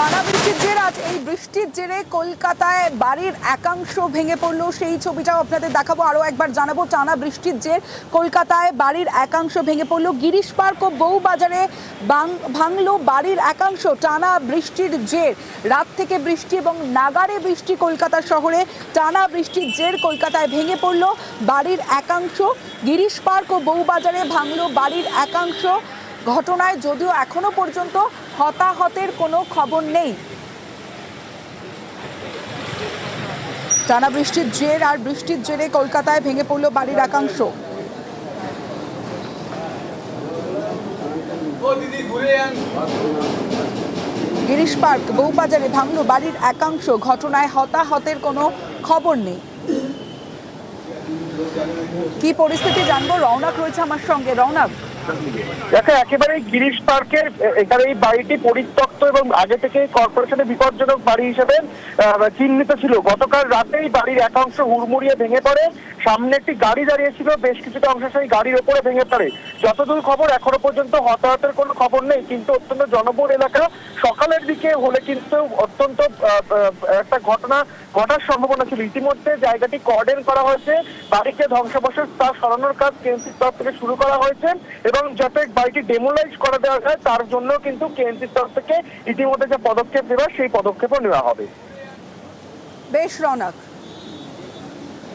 টানা বৃষ্টির জের আজ এই বৃষ্টির জেরে কলকাতায় বাড়ির একাংশ ভেঙে পড়ল। সেই ছবিটাও আপনাদের দেখাবো, আরও একবার জানাব। টানা বৃষ্টির জের কলকাতায় বাড়ির একাংশ ভেঙে পড়ল। গিরিশ পার্ক ও বউবাজারে ভাঙলো বাড়ির একাংশ। টানা বৃষ্টির জের, রাত থেকে বৃষ্টি এবং নাগারে বৃষ্টি কলকাতা শহরে। টানা বৃষ্টির জের কলকাতায় ভেঙে পড়ল বাড়ির একাংশ। গিরিশ পার্ক ও বউবাজারে ভাঙলো বাড়ির একাংশ। ঘটনায় যদিও এখনও পর্যন্ত হতাহতের কোনো খবর নেই। টানা বৃষ্টির জের আর বৃষ্টির জেরে কলকাতায় ভেঙে পড়ল বাড়ির একাংশ। গিরিশ পার্ক বউবাজারে ভাঙল বাড়ির একাংশ। ঘটনায় হতাহতের কোনো খবর নেই। কি পরিস্থিতি জানব? রওনাক রয়েছে আমার সঙ্গে। রওনাক দেখো, একেবারে গিরিশ পার্কের এখানে এই বাড়িটি পরিত্যক্ত এবং আগে থেকে কর্পোরেশনের বিপজ্জনক বাড়ি হিসেবে চিহ্নিত ছিল। গতকাল রাতেই বাড়ির একাংশ হুড়মুড়িয়ে ভেঙে পড়ে। সামনে একটি গাড়ি দাঁড়িয়ে ছিল বেশ কিছুটা অংশ সেই গাড়ির ওপরে ভেঙে পড়ে। যতদূর খবর এখনও পর্যন্ত হতাহতের কোনো খবর নেই, কিন্তু অত্যন্ত জনবহুল এলাকা। সকালের দিকে হলে কিন্তু অত্যন্ত একটা ঘটনা ঘটার সম্ভাবনা ছিল। ইতিমধ্যে জায়গাটি কর্ডেন করা হয়েছে, বাড়িকে ধ্বংসাবশেষ তা সরানোর কাজ কেএনসির তরফ থেকে শুরু করা হয়েছে এবং যাতে বাড়িটি ডেমোলাইজ করে দেওয়া যায়, তার জন্য কিন্তু কেএনসির তরফ থেকে ইতিমধ্যে যে পদক্ষেপ নেওয়া, সেই পদক্ষেপও নেওয়া হবে। বেশ রওনাক।